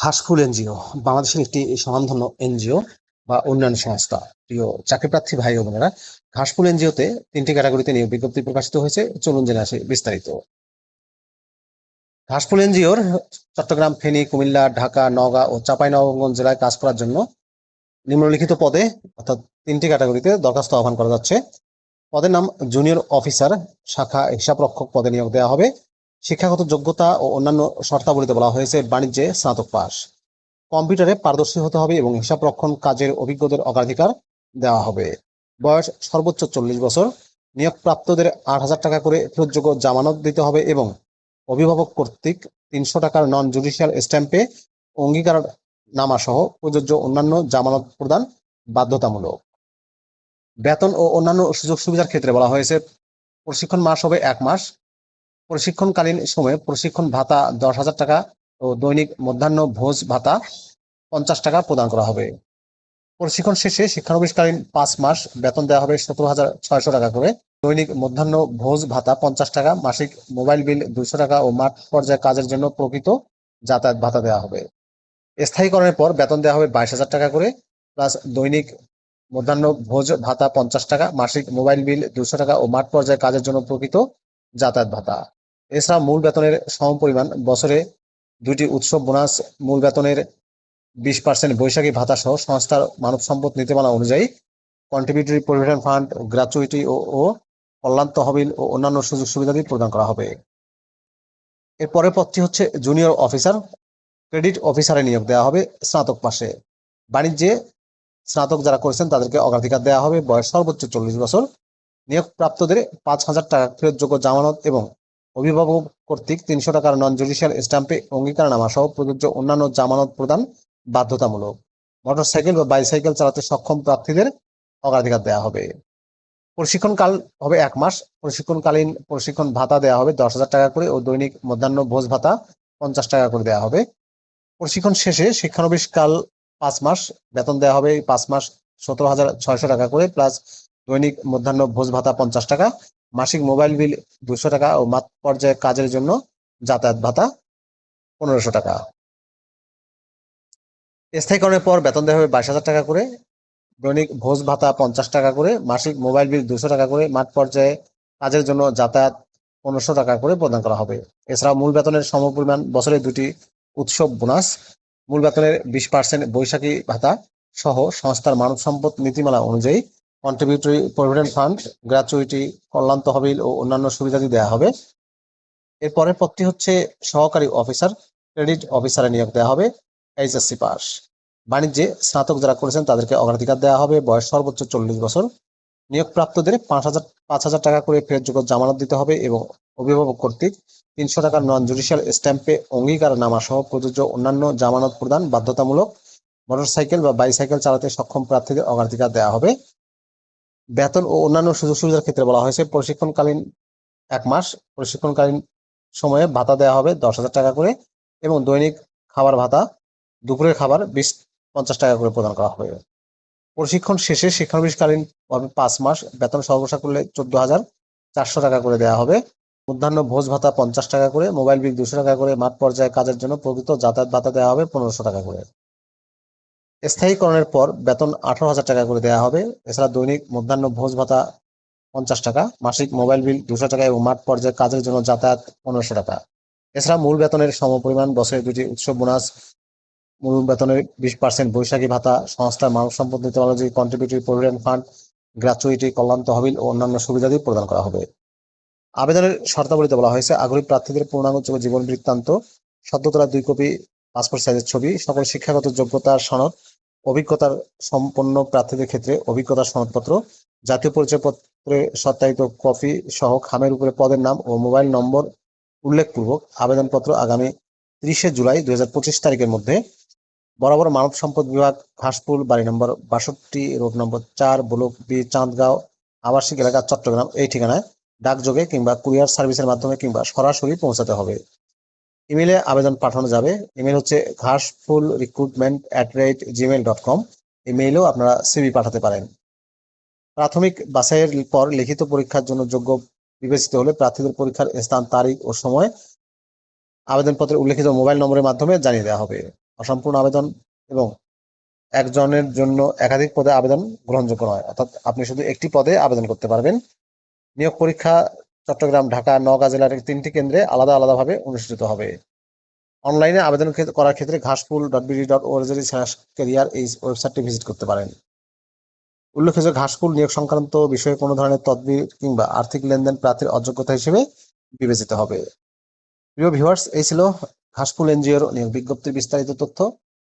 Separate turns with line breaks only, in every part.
ঘাসফুল NGO, বাংলাদেশের একটি স্বনামধন্য এনজিও বা উন্নয়ন সংস্থা। প্রিয় চাকরিপ্রার্থী ভাই ও বোনেরা, ঘাসফুল এনজিওতে তিনটি ক্যাটাগরিতে নিয়োগ বিজ্ঞপ্তি প্রকাশিত হয়েছে। চলুন জেনে আসি বিস্তারিত। ঘাসফুল এনজিওর চট্টগ্রাম, ফেনী, কুমিল্লা, ঢাকা, নওগাঁ ও চাঁপাইনবাবগঞ্জ জেলায় কাজ করার জন্য নিম্নলিখিত পদে অর্থাৎ তিনটি ক্যাটাগরিতে দরখাস্ত আহ্বান করা যাচ্ছে। পদের নাম জুনিয়র অফিসার, শাখা হিসাবরক্ষক পদে নিয়োগ দেওয়া হবে। শিক্ষাগত যোগ্যতা ও অন্যান্য শর্তাবলীতে বলা হয়েছে বাণিজ্যে স্নাতক পাস কম্পিউটারে পারদর্শী হতে হবে এবং হিসাব রক্ষণ কাজের অভিজ্ঞদের অগ্রাধিকার দেওয়া হবে। বয়স সর্বোচ্চ চল্লিশ বছর। নিয়োগপ্রাপ্তদের আট হাজার টাকা করে ফেরতযোগ্য জামানত দিতে হবে এবং অভিভাবক কর্তৃক তিনশো টাকার নন জুডিশিয়াল স্ট্যাম্পে অঙ্গীকার নামা সহ প্রযোজ্য অন্যান্য জামানত প্রদান বাধ্যতামূলক। বেতন ও অন্যান্য সুযোগ সুবিধার ক্ষেত্রে বলা হয়েছে, প্রশিক্ষণ মাস হবে এক মাস। প্রশিক্ষণকালীন সময়ে প্রশিক্ষণ ভাতা দশ হাজার টাকা ও দৈনিক মধ্যাহ্ন ভোজ ভাতা পঞ্চাশ টাকা প্রদান করা হবে। প্রশিক্ষণ শেষে শিক্ষানবিশকালীন পাঁচ মাস বেতন দেওয়া হবে সতেরো হাজার ছয়শো টাকা করে। দৈনিক মধ্যাহ্ন ভোজ ভাতা পঞ্চাশ টাকা, মাসিক মোবাইল বিল দুইশো টাকা ও মাঠ পর্যায়ে কাজের জন্য প্রকৃত যাতায়াত ভাতা দেওয়া হবে। স্থায়ীকরণের পর বেতন দেওয়া হবে বাইশ হাজার টাকা করে, প্লাস দৈনিক মধ্যাহ্ন ভোজ ভাতা পঞ্চাশ টাকা, মাসিক মোবাইল বিল দুশো টাকা ও মাঠ পর্যায়ে কাজের জন্য প্রকৃত যাতায়াত ভাতা। এছাড়া মূল বেতনের সম পরিমাণ বছরে দুটি উৎসব বোনাস, মূল বেতনের বিশ পার্সেন্ট বৈশাখী ভাতা সহ সংস্থার মানব সম্পদ নীতিমালা অনুযায়ী কন্ট্রিবিউটরি প্রভিডেন্ট ফান্ড গ্র্যাচুইটি ও ও কল্যাণ তহবিল ও অন্যান্য সুযোগ সুবিধাদি প্রদান করা হবে। এর পরের পদটি হচ্ছে জুনিয়র অফিসার ক্রেডিট অফিসারে নিয়োগ দেওয়া হবে স্নাতক পাশে। বাণিজ্যে স্নাতক যারা করেছেন তাদেরকে অগ্রাধিকার দেওয়া হবে, বয়স সর্বোচ্চ চল্লিশ বছর। নিয়োগপ্রাপ্তদের পাঁচ হাজার টাকা ফেরতযোগ্য জামানত এবং অভিভাবক কর্তৃক তিনশো টাকার নন জুডিশিয়াল স্ট্যাম্পে অঙ্গীকারনামা সহ প্রযোজ্য অন্যান্য জামানত প্রদান বাধ্যতামূলক। মোটরসাইকেল বা বাইসাইকেল চালাতে সক্ষম প্রার্থীদের অগ্রাধিকার দেওয়া হবে। প্রশিক্ষণকাল হবে এক মাস। প্রশিক্ষণকালীন প্রশিক্ষণ ভাতা দেওয়া হবে দশ হাজার টাকা করে ও দৈনিক মধ্যাহ্ন ভোজ ভাতা পঞ্চাশ টাকা করে দেওয়া হবে। প্রশিক্ষণ শেষে শিক্ষানবিশ কাল পাঁচ মাস। বেতন দেওয়া হবে পাঁচ মাস সতেরো হাজার ছয়শো টাকা করে, প্লাস দৈনিক মধ্যাহ্ন ভোজ ভাতা পঞ্চাশ টাকা। মাসিক মোবাইল বিল দুশো টাকা ও মাঠ পর্যায়ে কাজের জন্য যাতায়াত ভাতা পনেরোশো টাকা। স্থায়ীকরণের পর বেতন দেওয়া হবে বাইশ হাজার টাকা করে। দৈনিক ভোজ ভাতা পঞ্চাশ টাকা করে। মাসিক মোবাইল বিল দুশো টাকা করে। মাঠ পর্যায়ে কাজের জন্য যাতায়াত পনেরোশো টাকা করে প্রদান করা হবে। এছাড়া মূল বেতনের সমপরিমাণ বছরে দুটি উৎসব বোনাস। মূল বেতনের বিশ পার্সেন্ট বৈশাখী ভাতা সহ সংস্থার মানব সম্পদ নীতিমালা অনুযায়ী কন্ট্রিবিউটরি প্রভিডেন্ট ফান্ড গ্র্যাচুইটি কল্যাণ তহবিল ও অন্যান্য সুবিধাদি দেওয়া হবে এর পরের পদটি হচ্ছে সহকারী অফিসার, ক্রেডিট অফিসারে নিয়োগ দেওয়া হবে, এইচএসসি পাস। বাণিজ্যে স্নাতক যারা করেছেন তাদেরকে অগ্রাধিকার দেওয়া হবে, বয়স সর্বোচ্চ চল্লিশ বছর। নিয়োগপ্রাপ্তদের পাঁচ হাজার পাঁচ হাজার টাকা করে ফেরতযোগ্য জামানত দিতে হবে এবং অভিভাবক কর্তৃক তিনশো টাকার নন জুডিশিয়াল স্ট্যাম্পে অঙ্গীকার নামা সহ প্রযোজ্য অন্যান্য জামানত প্রদান বাধ্যতামূলক মোটরসাইকেল বা বাইসাইকেল চালাতে সক্ষম প্রার্থীদের অগ্রাধিকার দেওয়া হবে। বেতন ও অন্যান্য সুযোগ সুবিধার ক্ষেত্রে বলা হয়েছে, প্রশিক্ষণকালীন এক মাস, প্রশিক্ষণকালীন সময়ে ভাতা দেওয়া হবে দশ হাজার টাকা করে এবং দৈনিক খাবার ভাতা, দুপুরের খাবার বিশ পঞ্চাশ টাকা করে প্রদান করা হবে। প্রশিক্ষণ শেষে শিক্ষানবিশকালীন হবে পাঁচ মাস বেতন সর্বসা করলে চোদ্দ হাজার চারশো টাকা করে দেওয়া হবে। মধ্যাহ্ন ভোজ ভাতা পঞ্চাশ টাকা করে, মোবাইল বিল দুশো টাকা করে, মাঠ পর্যায়ে কাজের জন্য প্রকৃত যাতায়াত ভাতা দেওয়া হবে পনেরোশো টাকা করে। স্থায়ীকরণের পর বেতন আঠারো হাজার টাকা করে দেওয়া হবে। এছাড়া দৈনিক মধ্যাহ্ন ভোজ ভাতা পঞ্চাশ টাকা, মাসিক মোবাইল বিল দুশো টাকা এবং মাঠ পর্যায়ে কাজের জন্য যাতায়াত পনেরোশো টাকা। এছাড়া মূল বেতনের সমপরিমাণ বছরে দুটি উৎসব বোনাস, মূল বেতনের বিশ পার্সেন্ট বৈশাখী ভাতা, সংস্থার মানব সম্পদ নীতিমালাজি কন্ট্রিবিউটরি প্রভিডেন্ট ফান্ড গ্র্যাচুইটি কল্যাণ তহবিল ও অন্যান্য সুবিধাদি প্রদান করা হবে। আবেদনের শর্তাবলীতে বলা হয়েছে, আগ্রহী প্রার্থীদের পূর্ণাঙ্গ জীবন বৃত্তান্ত সদ্য তোলা দুই কপি, পাসপোর্ট সাইজের ছবি, সকল শিক্ষাগত যোগ্যতার সনদ অভিজ্ঞতার সম্পন্ন প্রার্থীদের ক্ষেত্রে অভিজ্ঞতার সনদপত্র, জাতীয় পরিচয়পত্রে সত্যায়িত কপি সহ খামের উপরে পদের নাম ও মোবাইল নম্বর উল্লেখপূর্বক আবেদনপত্র আগামী তিরিশে জুলাই দুই হাজার পঁচিশ তারিখের মধ্যে। বরাবর মানব সম্পদ বিভাগ ঘাসপুল বাড়ি নম্বর বাষট্টি, রোড নম্বর চার, ব্লক বি, চাঁদগাঁও, আবাসিক এলাকা, চট্টগ্রাম, এই ঠিকানায় ডাকযোগে কিংবা কুরিয়ার সার্ভিসের মাধ্যমে কিংবা সরাসরি পৌঁছাতে হবে। ইমেলে আবেদন পাঠানো যাবে। ইমেল হচ্ছে Ghashful recruitment at rate Gmail dot com ইমেইলেও আপনারা সিভি পাঠাতে পারেন। প্রাথমিক বাছাইয়ের পর লিখিত পরীক্ষার জন্য যোগ্য বিবেচিত হলে প্রার্থীদের পরীক্ষার স্থান, তারিখ ও সময় আবেদনপত্রে উল্লেখিত মোবাইল নম্বরের মাধ্যমে জানিয়ে দেওয়া হবে। অসম্পূর্ণ আবেদন এবং একজনের জন্য একাধিক পদে আবেদন গ্রহণযোগ্য নয়। অর্থাৎ আপনি শুধু একটি পদে আবেদন করতে পারবেন। নিয়োগ পরীক্ষা চট্টগ্রাম, ঢাকা, নওগাঁ জেলার তিনটি কেন্দ্রে আলাদা আলাদাভাবে অনুষ্ঠিত হবে। অনলাইনে আবেদন করার ক্ষেত্রে Ghashful dot BD dot ORG slash career এই ওয়েবসাইটটি ভিজিট করতে পারেন। উল্লেখ্য ঘাসফুল নিয়োগ সংক্রান্ত বিষয়ে কোনো ধরনের তদবির কিংবা আর্থিক লেনদেন প্রার্থীর অযোগ্যতা হিসেবে বিবেচিত হবে। প্রিয় ভিউয়ার্স এই ছিল ঘাসফুল এনজিওর নিয়োগ বিজ্ঞপ্তির বিস্তারিত তথ্য।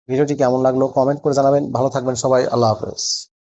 ভিডিওটি কেমন লাগল কমেন্ট করে জানাবেন। ভালো থাকবেন সবাই। আল্লাহ হাফেজ।